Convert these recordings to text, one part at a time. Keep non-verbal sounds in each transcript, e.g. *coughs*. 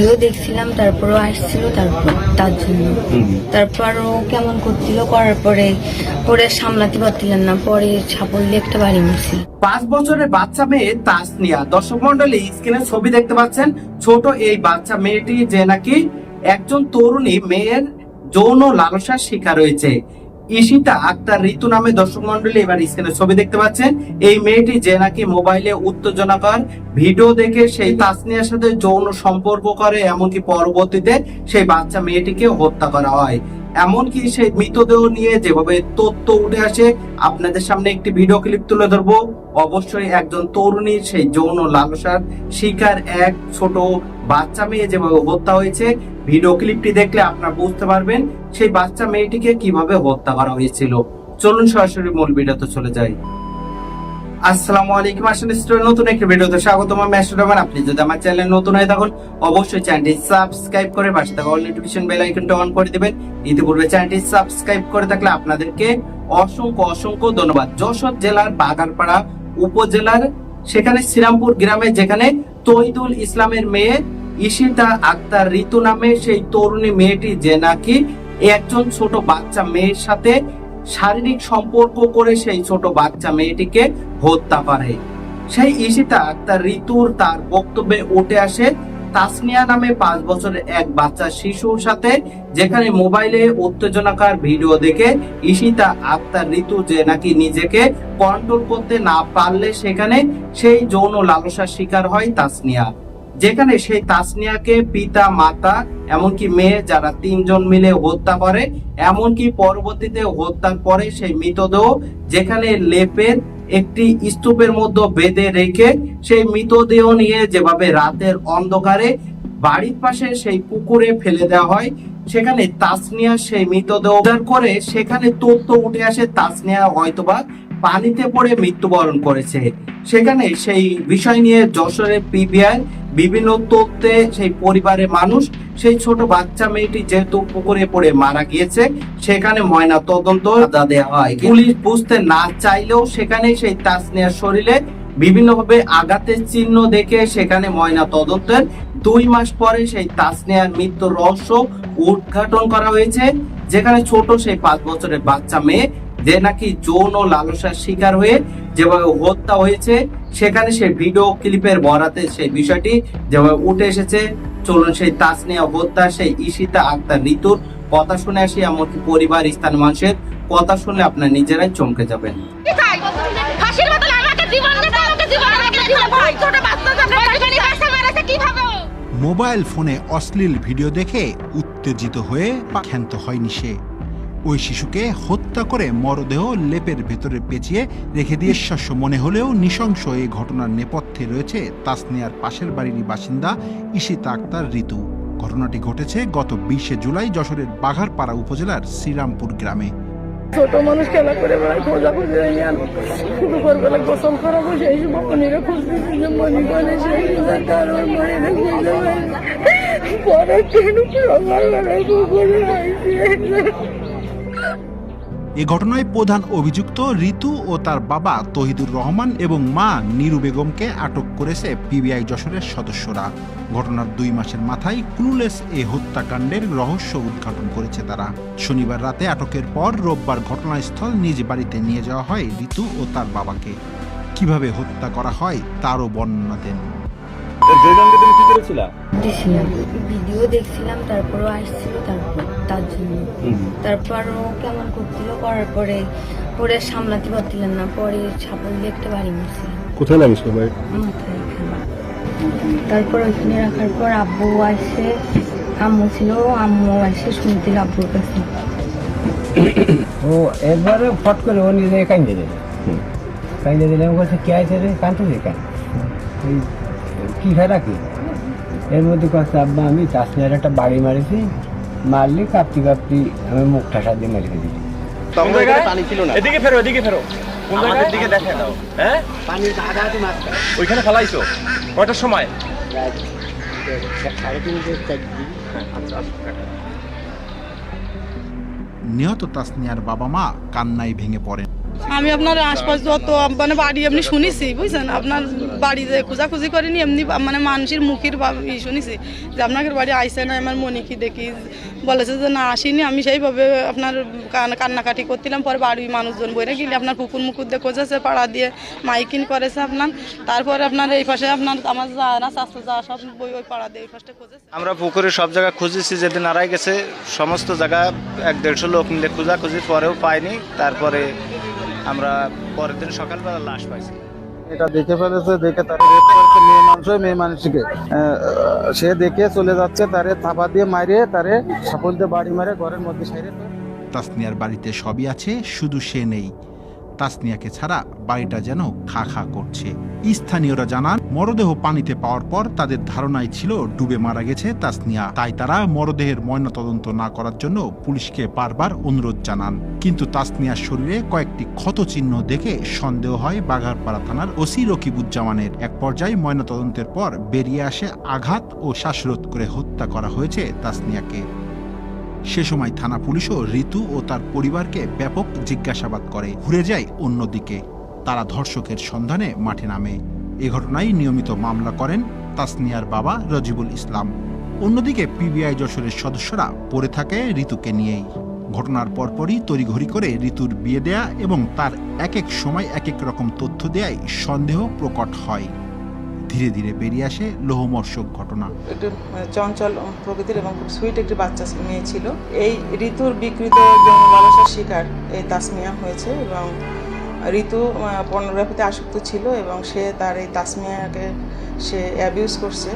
Video দেখছিলাম তারপরও আসছিল তারপর তার জন্য। তারপর ও কেমন করছিল করার পরে পরে সামলাতে পারছিলেন না পরে সাপড়লে একটা বাড়ি মারছিল পাঁচ বছরের বাচ্চা মেয়ে তাসনিয়া। দর্শক মন্ডলী স্ক্রিনে ছবি দেখতে পাচ্ছেন ছোট এই বাচ্চা মেয়েটি যে নাকি একজন তরুণী মেয়ের যৌন লালসার শিকার হয়েছে। ঈশিতা আক্তার ঋতু নামে দর্শক মন্ডলী এবার স্ক্রিনে ছবি দেখতে পাচ্ছেন। এই মেয়েটি যে নাকি মোবাইলে উত্তেজনাকর ভিডিও দেখে সেই তাসনিয়ার সাথে যৌন সম্পর্ক করে, এমনকি পরবর্তীতে সেই বাচ্চা মেয়েটিকে হত্যা করা হয়। এমনকি সেই মৃতদেহ নিয়ে যেভাবে তথ্য উঠে আসে, আপনাদের সামনে একটি ভিডিও ক্লিপ তুলে ধরবো। অবশ্যই একজন তরুণীর সেই যৌন লালসার শিকার এক ছোট বাচ্চা মেয়ে যেভাবে হত্যা হয়েছে ভিডিও ক্লিপটি দেখলে আপনারা বুঝতে পারবেন সেই বাচ্চা মেয়েটিকে কীভাবে হত্যা করা হয়েছিল। চলুন সরাসরি মূল ভিডিওতে চলে যাই। আসসালামু আলাইকুম আসলে নতুন একটি ভিডিওতে আপনি যদি আমার চ্যানেল নতুন অবশ্যই চ্যানেলটি সাবস্ক্রাইব করে পাশে থাকা অল নোটিফিকেশন বেল আইকনটা অন করে দিবেন। ইতিপূর্বে চ্যানেলটি সাবস্ক্রাইব করে থাকলে আপনাদেরকে অসংখ্য অসংখ্য ধন্যবাদ। যশোর জেলার বাগানপাড়া উপজেলার, সেখানে শ্রীরামপুর গ্রামে যেখানে তৈদুল ইসলামের মেয়ে ঈশিতা আক্তার ঋতু নামে সেই তরুণী মেয়েটি যে নাকি একজন ছোট বাচ্চা মেয়ের সাথে শারীরিক সম্পর্ক করে সেই ছোট বাচ্চা মেয়েটিকে হত্যা করে। সেই ঈশিতা আক্তার ঋতুর তার বক্তব্যে উঠে আসে, তাসনিয়া নামে পাঁচ বছরের এক বাচ্চা শিশুর সাথে, যেখানে মোবাইলে উত্তেজনাকার ভিডিও দেখে ঈশিতা আক্তার ঋতু যে নাকি নিজেকে কন্ট্রোল করতে না পারলে সেখানে সেই যৌন লালসার শিকার হয় তাসনিয়া। যেখানে সেই তাসনিয়াকে পিতা, মাতা, এমনকি মেয়ে যারা তিনজন মিলে হত্যা করে, এমনকি পরবর্তীতে হত্যার পরে সেই মৃতদেহ যেখানে লেপের একটি স্তূপের মধ্যে বেঁধে রেখে সেই মৃতদেহ নিয়ে যেভাবে রাতের অন্ধকারে বাড়ির পাশে সেই পুকুরে ফেলে দেওয়া হয়, সেখানে তাসনিয়া সেই মৃতদেহ উদ্ধার করে সেখানে তথ্য উঠে আসে তাসনিয়া হয়তোবা পানিতে পড়ে মৃত্যুবরণ করেছে। সেখানে সেই বিষয় নিয়ে যশোরের পিবিআই বিভিন্ন তথ্যে সেই পরিবারের মানুষ, সেই ছোট বাচ্চা মেয়েটি যেহেতু পুকুরে পড়ে মারা গিয়েছে, সেখানে ময়না তদন্ত দেওয়া হয়। পুলিশ বুঝতে না চাইলেও সেখানে সেই তাসনিয়ার শরীরে বিভিন্নভাবে আঘাতের চিহ্ন দেখে সেখানে ময়না তদন্তের দুই মাস পরে সেই তাসনিয়ার মৃত্যুর রহস্য উদ্ঘাটন করা হয়েছে, যেখানে ছোট সেই পাঁচ বছরের বাচ্চা মেয়ে যে নাকি যৌন লালসার শিকার হয়ে যেভাবে হত্যা হয়েছে সেখানে সেই ভিডিও ক্লিপের বরাতে সেই বিষয়টি যেভাবে উঠে এসেছে। চলুন সেই তাসনিয়া হত্যা সেই ঈশিতা আক্তার ঋতুর কথা শুনে আসি এমনকি পরিবার স্থান মানুষের কথা শুনে আপনার নিজেরাই চমকে যাবেন? মোবাইল ফোনে অশ্লীল ভিডিও দেখে উত্তেজিত হয়ে ক্ষান্ত হয়নি সে। ওই শিশুকে হত্যা করে মরদেহ লেপের ভেতরে পেঁচিয়ে রেখে দিয়ে শাস্য মনে হলেও নৃশংস এই ঘটনার নেপথ্যে রয়েছে তাসনিয়ার পাশের বাড়ির বাসিন্দা ঈশিতা আক্তার ঋতু। ঘটনাটি ঘটেছে গত বিশে জুলাই যশোরের বাঘারপাড়া উপজেলার শ্রীরামপুর গ্রামে। ছোট মানুষ খেলা করে খোঁজা খুঁজে গোসল করাবো, সেই সময় মনিরা খুঁজতেছি যে মনি আইসি এ ঘটনায় প্রধান অভিযুক্ত ঋতু ও তার বাবা তহিদুর রহমান এবং মা নিরু বেগমকে আটক করেছে পিবিআই যশোরের সদস্যরা। ঘটনার দুই মাসের মাথায় ক্লুলেস এ হত্যাকাণ্ডের রহস্য উদ্ঘাটন করেছে তারা। শনিবার রাতে আটকের পর রোববার ঘটনাস্থল নিজ বাড়িতে নিয়ে যাওয়া হয় ঋতু ও তার বাবাকে। কীভাবে হত্যা করা হয় তারও বর্ণনা দেন। ভিডিও দেখছিলাম তারপরও আসছিল তারপর তার জন্য। তারপর ও কেমন করছিল? করার পরে পরে সামলাতে পারছিলেন না। পরে সাপড়লে একটা বাড়ি মারছিল কোথায় মাথায় তারপর ওইখানে রাখার পর আব্বু আসে আম্মু ছিল আম্মু আসে শুনছিল আব্বুর কাছে। *coughs* ও একবারে ফট করে ও নিজে কান্দে দিলে। কান্দে দিলে আমি বলছে কে আছে রে? কান্দতে কেন? এই কী ফেরা কি? এর মধ্যে কথা আব্বা আমি চাষ তাসমিয়ার একটা বাড়ি মারিছি মারলি কাঁপতি কাঁপতি আমি মুখ ঠাসা দিয়ে মেরে ফেলি তখন পানি ছিল না। এদিকে ফেরো এদিকে ফেরো। আমাদের দিকে দেখে দাও। হ্যাঁ? পানি আধা হাতে মাছ ওইখানে ফেলাইছো? কয়টার সময়? নিহত তাসনিয়ার বাবা মা কান্নায় ভেঙে পড়েন। আমি আপনার আশপাশ যত মানে বাড়ি আপনি শুনেছি, বুঝছেন? আপনার বাড়িতে খোঁজাখুঁজি করিনি, এমনি মানে মানুষের মুখের ই শুনেছি যে আপনাদের বাড়ি আইসে না আমার মনে কি দেখি, বলেছে যে না, আসিনি। আমি সেইভাবে আপনার কান্নাকাটি করছিলাম, পরে বাড়ি মানুষজন বইরে গেলে আপনার পুকুর মুকুর দিয়ে খোঁজেছে, পাড়া দিয়ে মাইকিন করেছে আপনার। তারপরে আপনার এই পাশে আপনার আমার যা না, স্বাস্থ্য যা সব বই ওই পাড়া দিয়ে ওই পাশে খোঁজেছে। আমরা পুকুরে সব জায়গা খুঁজেছি, যেদিন আড়াই গেছে, সমস্ত জায়গা এক দেড়শো লোক মিলে খোঁজাখুঁজি, পরেও পাইনি, তারপরে আমরা পরের দিন সকালবেলা লাশ পাইছি এটা দেখে ফেলেছে দেখে তার রেপ করেছে মেয়ে মানুষ মেয়ে মানুষকে সে দেখে চলে যাচ্ছে তারে থাপা দিয়ে মারে তারে সাপল দিয়ে বাড়ি মারে ঘরের মধ্যে সাইরে তাসনিয়ার বাড়িতে সবই আছে শুধু সে নেই। তাসনিয়াকে ছাড়া বাড়িটা যেন খা খা করছে। স্থানীয়রা জানান, মরদেহ পানিতে পাওয়ার পর তাদের ধারণায় ছিল ডুবে মারা গেছে তাসনিয়া। তাই তারা মরদেহের ময়নাতদন্ত না করার জন্য পুলিশকে বারবার অনুরোধ জানান। কিন্তু তাসনিয়ার শরীরে কয়েকটি ক্ষত চিহ্ন দেখে সন্দেহ হয় বাঘারপাড়া থানার ওসি রকিবুজ্জামানের। এক পর্যায়ে ময়নাতদন্তের পর বেরিয়ে আসে আঘাত ও শ্বাসরোধ করে হত্যা করা হয়েছে তাসনিয়াকে। সে সময় থানা পুলিশও ঋতু ও তার পরিবারকে ব্যাপক জিজ্ঞাসাবাদ করে। ঘুরে যায় অন্যদিকে। তারা ধর্ষকের সন্ধানে মাঠে নামে। এ ঘটনায় নিয়মিত মামলা করেন তাসনিয়ার বাবা রজিবুল ইসলাম। অন্যদিকে পিবিআই যশোরের সদস্যরা পড়ে থাকে ঋতুকে নিয়েই। ঘটনার পরপরই তড়িঘড়ি করে ঋতুর বিয়ে দেয়া এবং তার এক এক সময় এক এক রকম তথ্য দেয়ায় সন্দেহ প্রকট হয়। ধীরে ধীরে বেরিয়ে আসে লোহমর্ষক ঘটনা। একটু মানে চঞ্চল প্রকৃতির এবং খুব সুইট একটি বাচ্চা মেয়ে ছিল। এই ঋতুর বিকৃত শিকার এই তাসমিয়া হয়েছে এবং ঋতু পর্নোগ্রাফিতে আসক্ত ছিল এবং সে তার এই তাসমিয়াকে সে অ্যাবিউজ করছে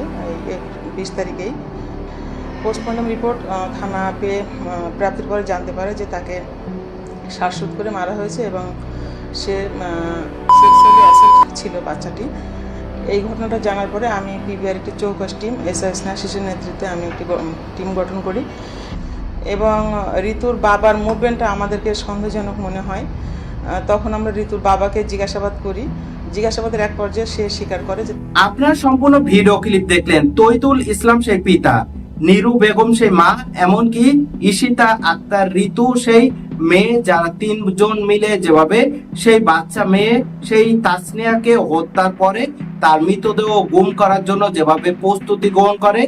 এই বিশ তারিখেই। পোস্টমর্টম রিপোর্ট খানা পেয়ে প্রাপ্তির পরে জানতে পারে যে তাকে শ্বাসরোধ করে মারা হয়েছে এবং সে ছিল বাচ্চাটি। এই ঘটনাটা জানার পরে আমি পিবিআর একটি চৌকস টিম এস এস শিশুর নেতৃত্বে আমি একটি টিম গঠন করি। এবং ঋতুর বাবার মুভমেন্টটা আমাদেরকে সন্দেহজনক মনে হয়। তখন আমরা ঋতুর বাবাকে জিজ্ঞাসাবাদ করি। জিজ্ঞাসাবাদের এক পর্যায়ে সে স্বীকার করে যে আপনারা সম্পূর্ণ ভিডিও ক্লিপ দেখলেন। তৈতুল ইসলাম সেই পিতা, নিরু বেগম সেই মা, এমনকি ঈশিতা আক্তার ঋতু সেই মেয়ে যারা তিনজন মিলে যেভাবে সেই বাচ্চা মেয়ে সেই তাসনিয়াকে হত্যার পরে তার মৃতদেহ গুম করার জন্য যেভাবে প্রস্তুতি গ্রহণ করে,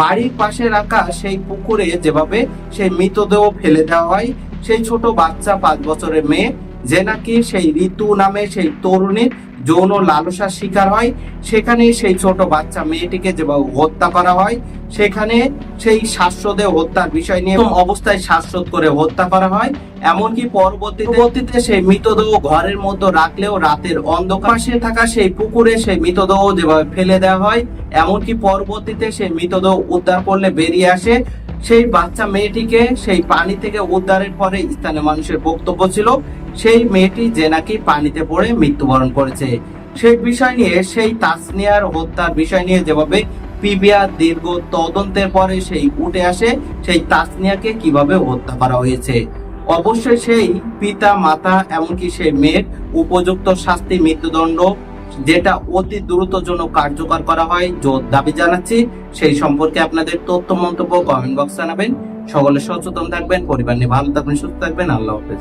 বাড়ির পাশে রাখা সেই পুকুরে যেভাবে সেই মৃতদেহ ফেলে দেওয়া হয়, সেই ছোট বাচ্চা পাঁচ বছরের মেয়ে যে নাকি সেই ঋতু নামে সেই তরুণীর যৌন লালসার শিকার হয় সেখানে সেই ছোট বাচ্চা মেয়েটিকে যেভাবে হত্যা করা হয় সেখানে সেই শ্বাসরোধে হত্যার বিষয় নিয়ে অবস্থায় শ্বাসরোধ করে হত্যা করা হয়। এমনকি পরবর্তীতে সেই মৃতদেহ ঘরের মধ্যে রাখলেও রাতের অন্ধকার পাশে থাকা সেই পুকুরে সেই মৃতদেহ যেভাবে ফেলে দেওয়া হয় এমনকি পরবর্তীতে সেই মৃতদেহ উদ্ধার করলে বেরিয়ে আসে সেই বাচ্চা মেয়েটিকে সেই পানি থেকে উদ্ধারের পরে স্থানীয় মানুষের বক্তব্য ছিল, সেই মেয়েটি যে নাকি পানিতে পড়ে মৃত্যুবরণ করেছে। সেই বিষয় নিয়ে, সেই তাসনিয়ার হত্যার বিষয় নিয়ে যেভাবে পিবিআর দীর্ঘ তদন্তের পরে সেই উঠে আসে, সেই তাসনিয়াকে কীভাবে হত্যা করা হয়েছে। অবশ্যই সেই পিতা, মাতা, এমনকি সেই মেয়ের উপযুক্ত শাস্তি, মৃত্যুদণ্ড যেটা অতি দ্রুত জন্য কার্যকর করা হয় জোর দাবি জানাচ্ছি। সেই সম্পর্কে আপনাদের তথ্য মন্তব্য কমেন্ট বক্স জানাবেন। সকলে সচেতন থাকবেন, পরিবার নিয়ে ভালো থাকবেন, সুস্থ থাকবেন। আল্লাহ হাফেজ।